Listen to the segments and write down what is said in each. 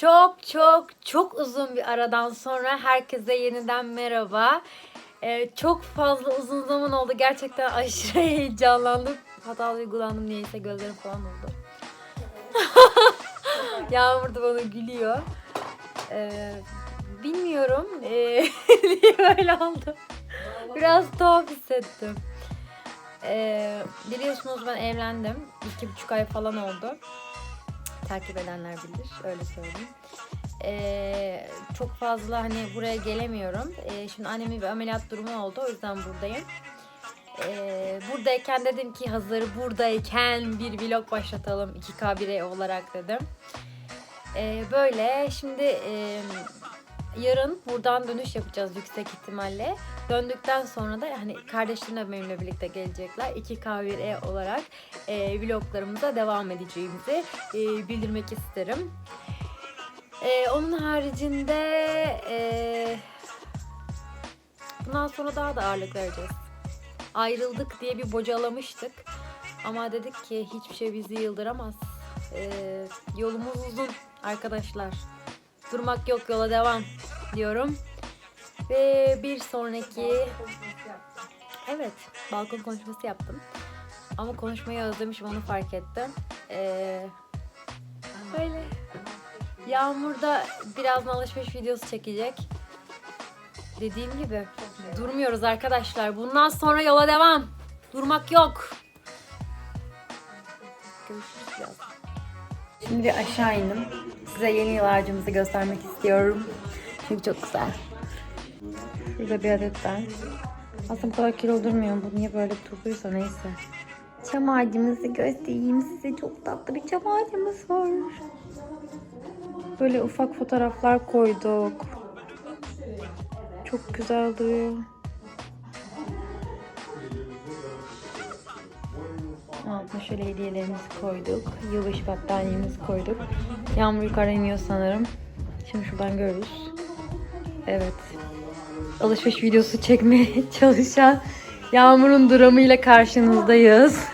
Çok çok çok uzun bir aradan sonra herkese yeniden merhaba. Ee, çok fazla uzun zaman oldu. Gerçekten aşırı heyecanlandım. Hatta duygulandım niyeyse gözlerim falan oldu. Yağmur da bana gülüyor. Ee, bilmiyorum. Ee, niye böyle oldu? Biraz tuhaf hissettim. Ee, biliyorsunuz ben evlendim. İki buçuk ay falan oldu. Takip edenler bilir. Öyle söyleyeyim. Ee, çok fazla hani buraya gelemiyorum. Ee, şimdi annemin bir ameliyat durumu oldu. O yüzden buradayım. Ee, buradayken dedim ki hazır buradayken bir vlog başlatalım 2K birey olarak dedim. Ee, böyle şimdi e, yarın buradan dönüş yapacağız yüksek ihtimalle. Döndükten sonra da hani kardeşlerimle benimle birlikte gelecekler. 2K1E olarak e, vloglarımıza devam edeceğimizi e, bildirmek isterim. E, onun haricinde e, bundan sonra daha da ağırlık vereceğiz. Ayrıldık diye bir bocalamıştık. Ama dedik ki hiçbir şey bizi yıldıramaz. E, yolumuz uzun arkadaşlar. Durmak yok yola devam diyorum. Ve bir sonraki Evet, balkon konuşması yaptım. Ama konuşmayı özlemişim onu fark ettim. Ee, böyle. Yağmur da birazdan alışveriş videosu çekecek. Dediğim gibi durmuyoruz arkadaşlar. Bundan sonra yola devam. Durmak yok. Görüşürüz birazdan. Şimdi aşağı indim. Size yeni yıl ağacımızı göstermek istiyorum. Çünkü çok güzel. Burada bir adet ben. Aslında bu kadar kilo durmuyor. Bu niye böyle turduysa neyse. Çam ağacımızı göstereyim size. Çok tatlı bir çam ağacımız var. Böyle ufak fotoğraflar koyduk. Çok güzel duruyor. Altına şöyle hediyelerimizi koyduk. Yılbaşı battaniyemizi koyduk. Yağmur yukarı iniyor sanırım. Şimdi şuradan görürüz. Evet. Alışveriş videosu çekmeye çalışan Yağmur'un dramıyla karşınızdayız.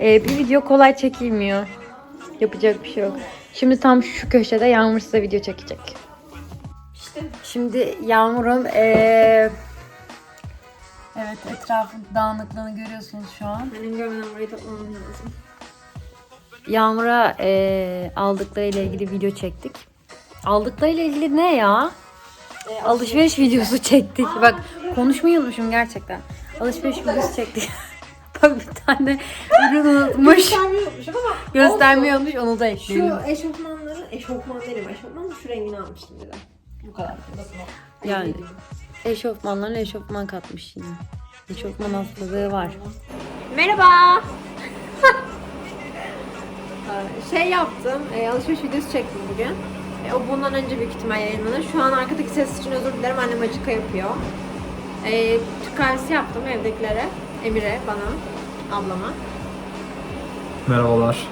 Ee, bir video kolay çekilmiyor. Yapacak bir şey yok. Şimdi tam şu köşede Yağmur size video çekecek. Şimdi Yağmur'un ee, Evet etrafın dağınıklığını görüyorsunuz şu an. Benim görmeden burayı toplamam lazım. Yağmur'a eee aldıklarıyla ilgili video çektik. Aldıklarıyla ilgili ne ya? Alışveriş videosu çektik. Bak konuşmayı unutmuşum gerçekten. Alışveriş videosu çektik. Bak bir tane ürün unutmuş. Göstermeyi unutmuşum ama Göstermeyi unutmuş onu da şu ekleyelim. eşofmanları, eşofman değilim eşofman da şu rengini almıştım bir de. Bu kadar. Yani eşofmanlarına eşofman katmış yine. Eşofman hastalığı var. Merhaba. Ee, şey yaptım, e, alışveriş videosu çektim bugün. E, o bundan önce büyük ihtimal yayınlanır. Şu an arkadaki ses için özür dilerim. Annem acıka yapıyor. E, Türk kahvesi yaptım evdekilere. Emir'e, bana, ablama. Merhabalar.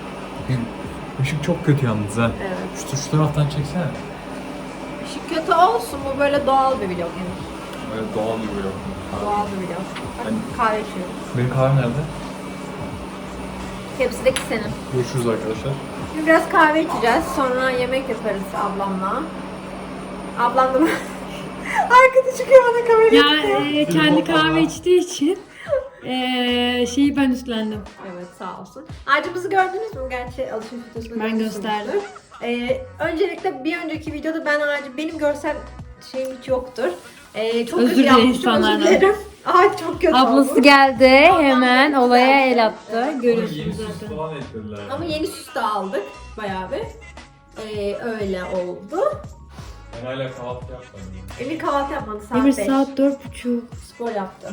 Işık çok kötü yalnız ha. Evet. Şu, şu taraftan çeksene. Işık kötü olsun bu böyle doğal bir vlog yani. Böyle doğal bir vlog. Doğal bir vlog. Bak, kahve içiyorum. Benim kahvem nerede? Hepsideki senin. Görüşürüz arkadaşlar. Şimdi biraz kahve içeceğiz. Sonra yemek yaparız ablamla. Ablam da arkada çıkıyor bana kamera. Ya e, kendi kahve içtiği için e, şeyi ben üstlendim. Evet sağ olsun. Ağacımızı gördünüz mü? Gerçi alışveriş videosunda Ben görmüşsünüzdür. gösterdim. Ee, öncelikle bir önceki videoda ben ağacı, benim görsel şeyim hiç yoktur. Ee, çok Özür kötü dilerim yapmışım, insanlardan. özür dilerim. Ağaç çok kötü Ablası olmuş. geldi hemen olaya el attı. Görüyorsunuz zaten. falan eklediler. Ama yeni süs de aldık bayağı bir. Ee, öyle oldu. Ben hala kahvaltı yapmadım. Emir kahvaltı yapmadı saat Emir 5. saat dört buçuk. Spor yaptı.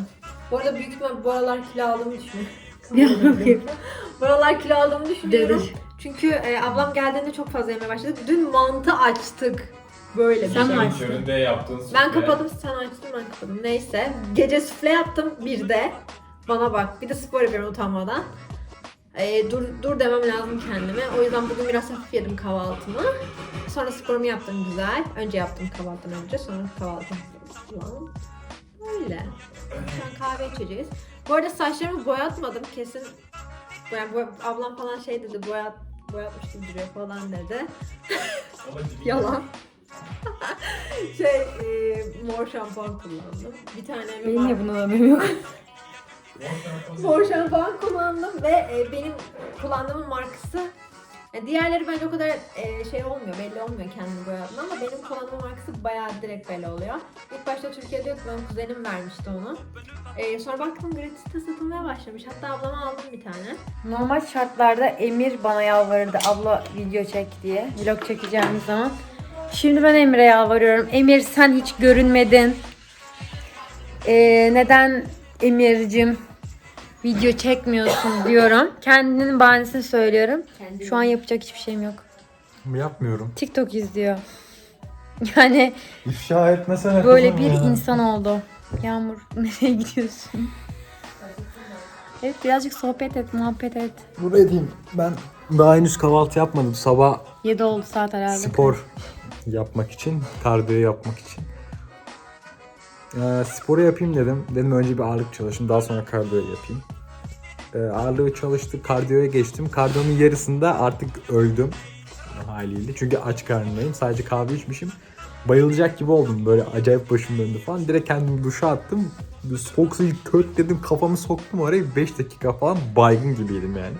Bu arada büyük ihtimal bu aralar kilo aldığımı düşünüyorum. Bu aralar kilo aldığımı düşünüyorum. Dedi. Çünkü e, ablam geldiğinde çok fazla yemeye başladık. Dün mantı açtık. Böyle Sen şey. mi açtın? Köründe yaptığın Ben kapadım, sen açtın, ben kapadım. Neyse. Gece sufle yaptım bir de. Bana bak, bir de spor yapıyorum utanmadan. Ee, dur, dur demem lazım kendime. O yüzden bugün biraz hafif yedim kahvaltımı. Sonra sporumu yaptım güzel. Önce yaptım kahvaltıdan önce, sonra kahvaltı yaptım falan. Öyle. Şu an kahve içeceğiz. Bu arada saçlarımı boyatmadım. Kesin Yani bu, ablam falan şey dedi boyat boyatmış gibi duruyor falan dedi. Yalan. şey e, mor şampuan kullandım. Bir tane mi Benim var? niye bundan haberim yok? Mor şampuan kullandım ve e, benim kullandığımın markası e, diğerleri bence o kadar e, şey olmuyor, belli olmuyor kendini boyadığında ama benim kullandığım markası bayağı direkt belli oluyor. İlk başta Türkiye'de yoktu, benim kuzenim vermişti onu. E, sonra baktım gratis'te satılmaya başlamış. Hatta ablama aldım bir tane. Normal şartlarda Emir bana yalvarırdı abla video çek diye. Vlog çekeceğimiz zaman. Şimdi ben Emir'e yalvarıyorum. Emir sen hiç görünmedin. Ee, neden Emir'cim video çekmiyorsun diyorum. Kendinin bahanesini söylüyorum. Şu an yapacak hiçbir şeyim yok. Yapmıyorum. TikTok izliyor. Yani İfşa etmesene böyle bir ya. insan oldu. Yağmur nereye gidiyorsun? Evet birazcık sohbet et, muhabbet et. Buraya diyeyim. Ben daha henüz kahvaltı yapmadım. Sabah 7 oldu saat herhalde. spor yapmak için, kardiyo yapmak için. Ee, sporu yapayım dedim. Dedim önce bir ağırlık çalışayım, daha sonra kardiyo yapayım. Ee, ağırlığı çalıştık, kardiyoya geçtim. Kardiyonun yarısında artık öldüm haliyle. Çünkü aç karnındayım. Sadece kahve içmişim. Bayılacak gibi oldum. Böyle acayip başım döndü falan. Direkt kendimi duşa attım. Soğuk suyu kök dedim. Kafamı soktum oraya. 5 dakika falan baygın gibiydim yani.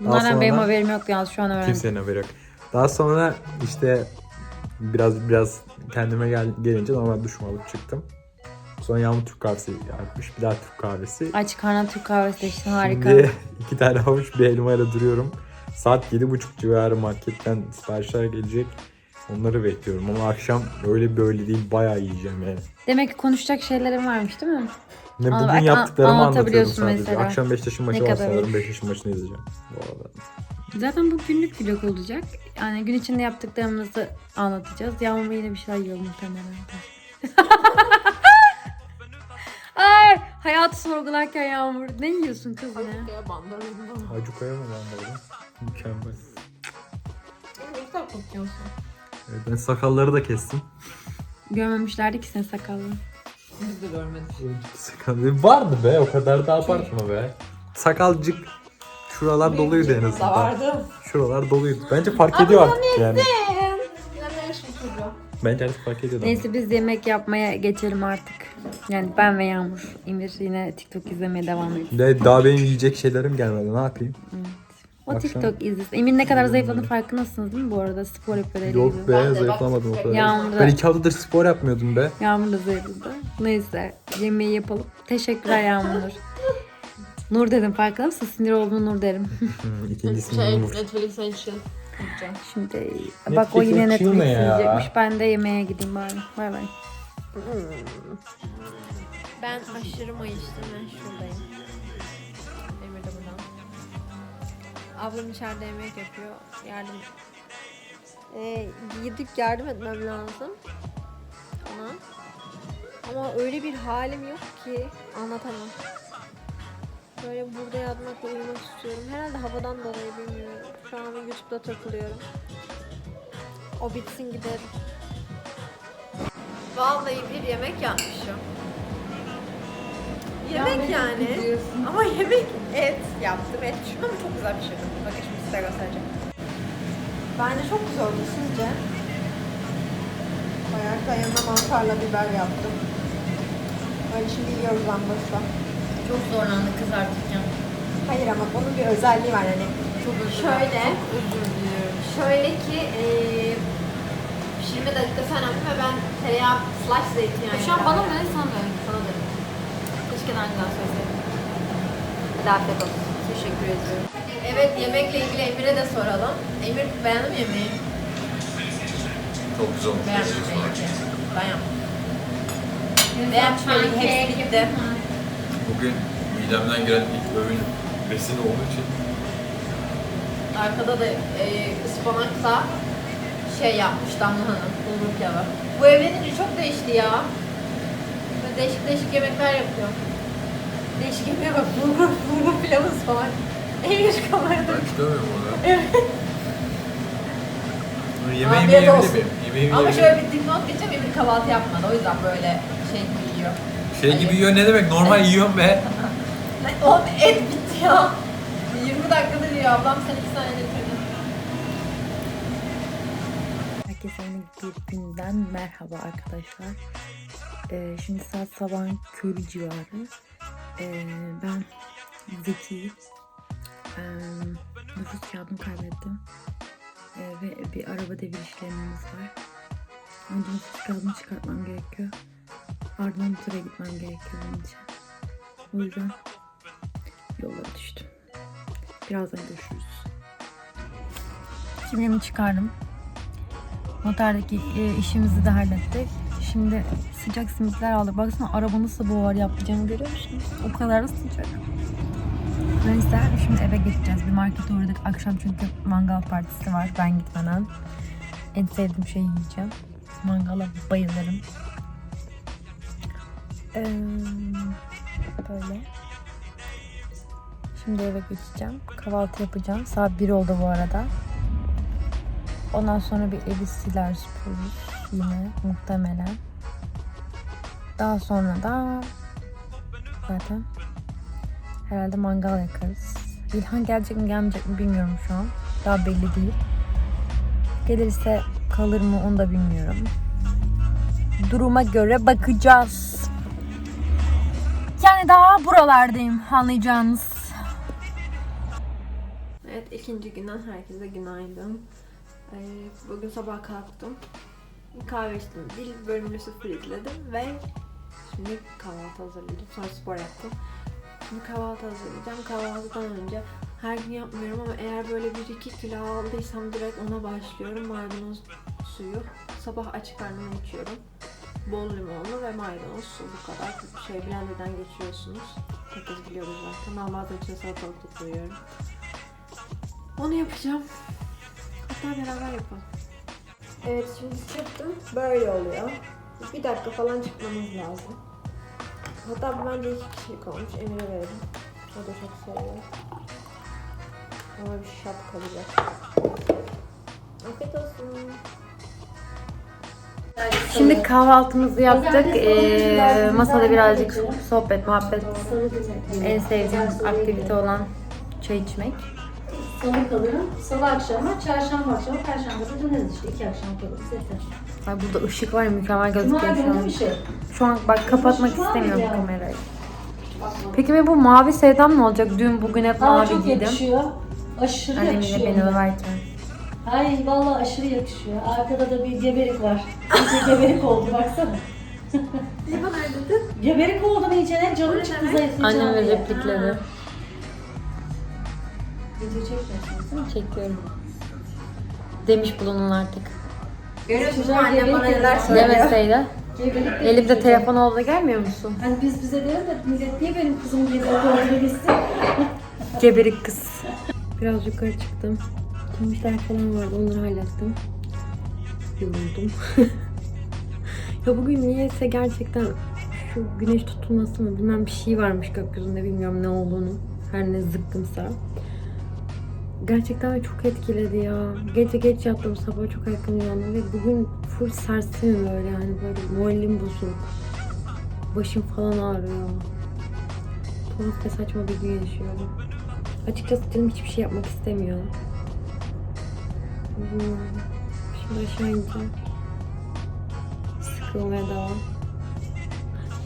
Bunlardan benim sonra- haberim yok yalnız şu an öğrendim. Kimsenin haberi yok. Daha sonra işte biraz biraz kendime gel, gelince normal duşumu alıp çıktım. Sonra yağmur Türk kahvesi yapmış. Bir daha Türk kahvesi. Aç karnına Türk kahvesi işte harika. Şimdi iki tane havuç bir elmayla duruyorum. Saat yedi buçuk civarı marketten siparişler gelecek. Onları bekliyorum ama akşam öyle böyle değil bayağı yiyeceğim yani. Demek ki konuşacak şeylerim varmış değil mi? Ne bugün bak, yaptıklarımı an- anlatıyorum sadece. mesela. Akşam Beşiktaş'ın maçı var sanırım. Beşiktaş'ın maçını izleyeceğim bu arada. Zaten bu günlük vlog olacak. Yani gün içinde yaptıklarımızı anlatacağız. Yağmur yine bir şeyler yiyor muhtemelen. Ay hayatı sorgularken Yağmur ne yiyorsun kız? Ya. Acuka'ya mı bandırdım? Mükemmel. Ne güzel kokuyorsun. Evet, ben sakalları da kestim. Görmemişlerdi ki senin sakalını. Biz de görmedik. Sakal vardı be o kadar da abartma be. Sakalcık şuralar doluydu en azından. vardı. Şuralar doluydu. Bence fark ediyor artık yani. Ne şu çocuğu? Bence artık fark ediyor. Neyse biz yemek yapmaya geçelim artık. Yani ben ve Yağmur. Emir yine TikTok izlemeye devam ediyor. De, daha benim yiyecek şeylerim gelmedi. Ne yapayım? O Akşam- TikTok izlesin. Emir ne kadar zayıfladığını farkındasınız değil mi bu arada? Spor yapıyor deli Yok gibi. be zayıflamadım o kadar. Yağmur da- Ben iki haftadır spor yapmıyordum be. Yağmur da zayıfladı. Neyse yemeği yapalım. Teşekkürler Yağmur. Nur dedim farkında mısın? Sinir olduğunu Nur derim. Hmm, ikincisini Şey, Nur. Netflix and chill. yapacağım. Şimdi bak o Netflix yine Netflix ne ya? izleyecekmiş. Ben de yemeğe gideyim bari. Bay bay. Ben aşırı mayıştım ben şuradayım. Emir de buradan. Ablam içeride yemek yapıyor. Yardım ee, gidip yardım etmem lazım. Ona. Ama öyle bir halim yok ki anlatamam. Böyle burada yatmak ve uyumak istiyorum. Herhalde havadan dolayı bilmiyorum. Şu an YouTube'da takılıyorum. O bitsin giderim. Vallahi bir yemek yapmışım. Yemek yani. Ama yemek et yaptım. Et pişirdim ama çok güzel pişirdim. Bakın şimdi size göstereceğim. Bence çok güzel oldu sizce. Bayağı yanına mantarla biber yaptım. Böyle şimdi yiyoruz ambarsa. Çok zorlandık kızartırken. Hayır ama bunun bir özelliği var hani. Çok Şöyle, şöyle ki eee pişirme dakikası önemli ve ben tereyağı slash zeytinyağı Şu an bana mı ne sana mı? Sana dedim. Keşke daha güzel söyleseydim. Hadi afiyet olsun. Teşekkür ediyorum. Evet yemekle ilgili Emir'e de soralım. Emir beğendi mi yemeği? Çok güzel olmuş. Beğendim. Ben yaptım. Belli hepsi bitti. Bugün midemden gelen ilk öğün besin olduğu için Arkada da e, ıspanakla şey yapmış Damla Hanım, bulgur pilavı. Bu evlenince çok değişti ya. Böyle değişik değişik yemekler yapıyor. Değişik yemeğe bak, bulgur, bulgur pilavı ıspanak. Emir kamerada. ben çıkamıyorum orada. Evet. Yemeğimi Afiyet yiyebilir olsun. miyim? Yemeğimi Ama yiyebilir şöyle miyim? bir dipnot geçeceğim, Emir kahvaltı yapmadı. O yüzden böyle şey yiyor. Şey gibi yiyor ne demek? Normal yiyorum be. Lan Oğlum et bitti ya. 20 dakikada diyor ablam sen iki tane getirdin. Herkese yeni bir günden merhaba arkadaşlar. Ee, şimdi saat sabahın körü civarı. Ee, ben Zeki. Ee, nüfus kağıdımı kaybettim. Ee, ve bir araba devir işlemimiz var. Önce nüfus kağıdımı çıkartmam gerekiyor. Ardından tura gitmem gerekiyor için. O yüzden yollara düştüm. Birazdan görüşürüz. Kimliğimi çıkardım. Noterdeki e, işimizi de hallettik. Şimdi sıcak simitler aldık. Baksana araba nasıl buhar yapacağını görüyor musunuz? O kadar da sıcak. Neyse şimdi eve geçeceğiz. Bir markete uğradık. Akşam çünkü mangal partisi var ben gitmeden. En sevdiğim şeyi yiyeceğim. Mangala bayılırım. Ee, böyle. Şimdi eve geçeceğim. Kahvaltı yapacağım. Saat 1 oldu bu arada. Ondan sonra bir evi siler süpürürüz yine muhtemelen. Daha sonra da zaten herhalde mangal yakarız. İlhan gelecek mi gelmeyecek mi bilmiyorum şu an. Daha belli değil. Gelirse kalır mı onu da bilmiyorum. Duruma göre bakacağız. Yani daha buralardayım anlayacağınız. Evet ikinci günden herkese günaydın. Ee, bugün sabah kalktım. Kahve içtim. Dil bölümünü sıfır izledim ve şimdi kahvaltı hazırlayacağım. Sonra spor yaptım. Şimdi kahvaltı hazırlayacağım. Kahvaltıdan önce her gün yapmıyorum ama eğer böyle 1-2 kilo aldıysam direkt ona başlıyorum. Maydanoz suyu. Sabah açık karnına içiyorum. Bol limonlu ve maydanoz bu kadar. Bir şey blenderdan geçiriyorsunuz. Herkes biliyoruz zaten. Bazen içine salatalık koyuyorum. Onu yapacağım. Hatta beraber yapalım. Evet şimdi çıktım. Böyle oluyor. Bir dakika falan çıkmamız lazım. Hatta bu bence iki kişilik olmuş. Emir'e verelim. O da çok seviyor. Ama bir şap kalacak. Afiyet olsun. Şimdi kahvaltımızı yaptık. Ee, masada birazcık sohbet, muhabbet. En sevdiğim aktivite olan çay içmek. Salı kalırım. Salı akşamı, çarşamba akşamı, perşembe de döneriz işte. iki akşam kalırız yeter. Ay burada ışık var ya mükemmel Cuma gözüküyor şu günü an. bir şey. Şu an bak kapatmak Şu an istemiyorum kamerayı. Peki benim bu mavi sevdam ne olacak? Dün bugün hep Aa, mavi çok giydim. yakışıyor. Aşırı Annemle yakışıyor. beni ona. överken. Ay vallahi aşırı yakışıyor. Arkada da bir geberik var. İyice geberik oldu baksana. İyi bana öyle Geberik oldun iyice ne? Canım çıktı zayıflayacağım Annemin diye. replikleri. Video çekmiyorsunuz değil mi? Çekiyorum. Demiş bulunun artık. Görüyorsunuz mu Güzel annem bana neler söylüyor. Demeseydi. Geberik de Elimde telefon oldu gelmiyor musun? Hani biz bize diyor da millet niye benim kızım geberik olduğunu bilsin. Geberik kız. Biraz yukarı çıktım. Tüm işler falan vardı onları hallettim. Yoruldum. ya bugün niyeyse gerçekten şu güneş tutulması mı bilmem bir şey varmış gökyüzünde bilmiyorum ne olduğunu. Her ne zıkkımsa. Gerçekten çok etkiledi ya. Gece geç yattım sabah çok erken uyandım ve bugün full sersemim böyle yani böyle moralim bozuk. Başım falan ağrıyor. Tuhaf ve saçma bir gün yaşıyorum. Açıkçası canım hiçbir şey yapmak istemiyor. Şimdi aşağı. Sıkılmaya devam.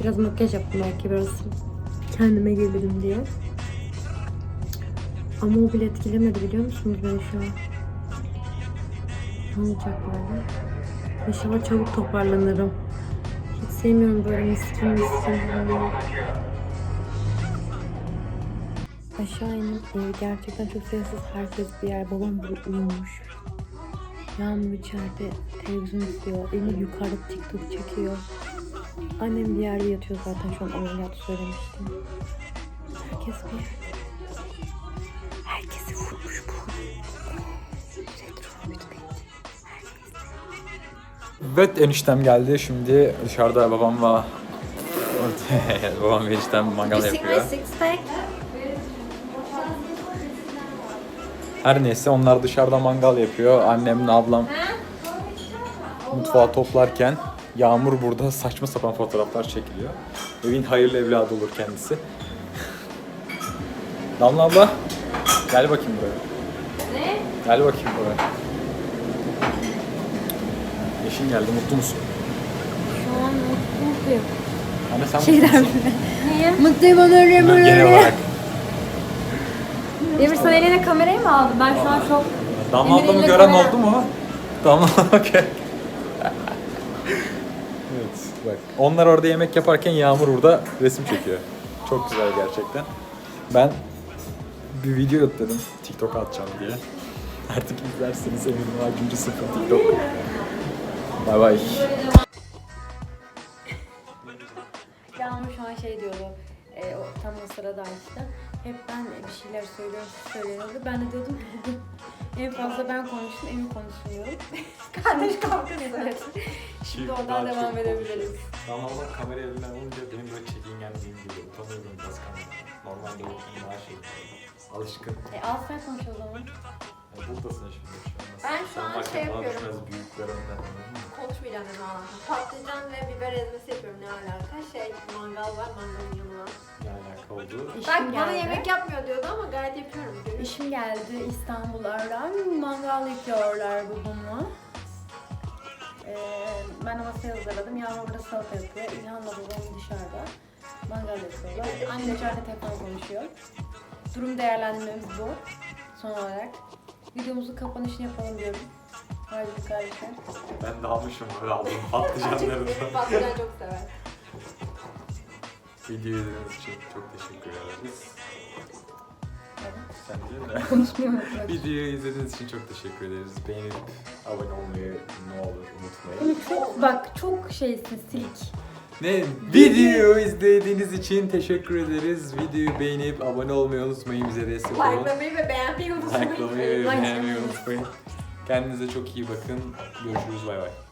Biraz makyaj yaptım belki biraz kendime gelirim diye. Ama o bile etkilemedi biliyor musunuz beni şu an? Ne olacak böyle? İnşallah çabuk toparlanırım. Hiç sevmiyorum böyle miskin miskin. Aşağı inip e, gerçekten çok sessiz herkes bir yer. Babam burada uyumuş. Yağmur içeride televizyon izliyor. Emir yukarıda TikTok çekiyor. Annem bir yerde yatıyor zaten şu an ameliyat söylemiştim. Herkes bir yerde. Herkesi vurmuş bu. Evet eniştem geldi. Şimdi dışarıda babamla babam ve eniştem mangal yapıyor. six pack. Her neyse onlar dışarıda mangal yapıyor. Annemle ablam mutfağı toplarken Yağmur burada saçma sapan fotoğraflar çekiliyor. Evin hayırlı evladı olur kendisi. Damla abla Gel bakayım buraya. Ne? Gel bakayım buraya. Eşin geldi, mutlu musun? Şu an mutluyum. Anne sen mutlu musun? Niye? Mutluyum öyle Genel olarak. Demir sen eline kamerayı mı aldın? Ben şu an çok... Damla Emir ablamı eline gören kamera. oldu mu? Damla okey. evet bak. Onlar orada yemek yaparken Yağmur burada resim çekiyor. Çok güzel gerçekten. Ben bir video yükledim TikTok'a atacağım diye. Artık izlerseniz Emin Macuncu sıfır TikTok. Bay bay. Yağmur şu an şey diyordu. E, o, tam o sırada işte. Hep ben bir şeyler söylüyorum, söyleniyordu. Ben de diyordum en fazla ben konuştum, Emin konuşsun diyorum. Kardeş kavgası. Şimdi oradan devam edebiliriz. Damla abla kamera elinden alınca benim böyle çekingenliğim gibi utanıyorum biraz kamerada. Normalde o daha şey alışkın. E al sen konuş o zaman. Yani buradasın şimdi şu an. Ben şu Sen an şey bana yapıyorum. düşmez büyüklerinden. anladın mı? Konuşmayacağım ne alaka. Patlıcan ve biber ezmesi yapıyorum ne alaka. Şey mangal var mangalın yanına. Ne alaka olduğu. İşim Bak bana geldi. yemek yapmıyor diyordu ama gayet yapıyorum. Görüyor musun? İşim geldi İstanbullardan. Mangal yapıyorlar bununla. Ee, ben masaya hazırladım. Yağmur burada salata yapıyor. İlhan'la babam dışarıda. Mangal yapıyorlar. Annem içeride telefon konuşuyor. Durum değerlendirmemiz bu. Son olarak. Videomuzun kapanışını yapalım diyorum. Haydi kardeşler. Ben de almışım böyle aldım patlıcanlarını. patlıcan çok sever. Video izlediğiniz için çok teşekkür ederiz. Sen de? Konuşmuyorum. Videoyu izlediğiniz için çok teşekkür ederiz. Beğenip abone olmayı ne olur unutmayın. Çok, bak çok şeysin silik. Ne? Video izlediğiniz için teşekkür ederiz. Videoyu beğenip abone olmayı unutmayın. Bize destek olun. Likelamayı ve beğenmeyi unutmayın. Likelamayı ve beğenmeyi unutmayın. Kendinize çok iyi bakın. Görüşürüz. Bay bay.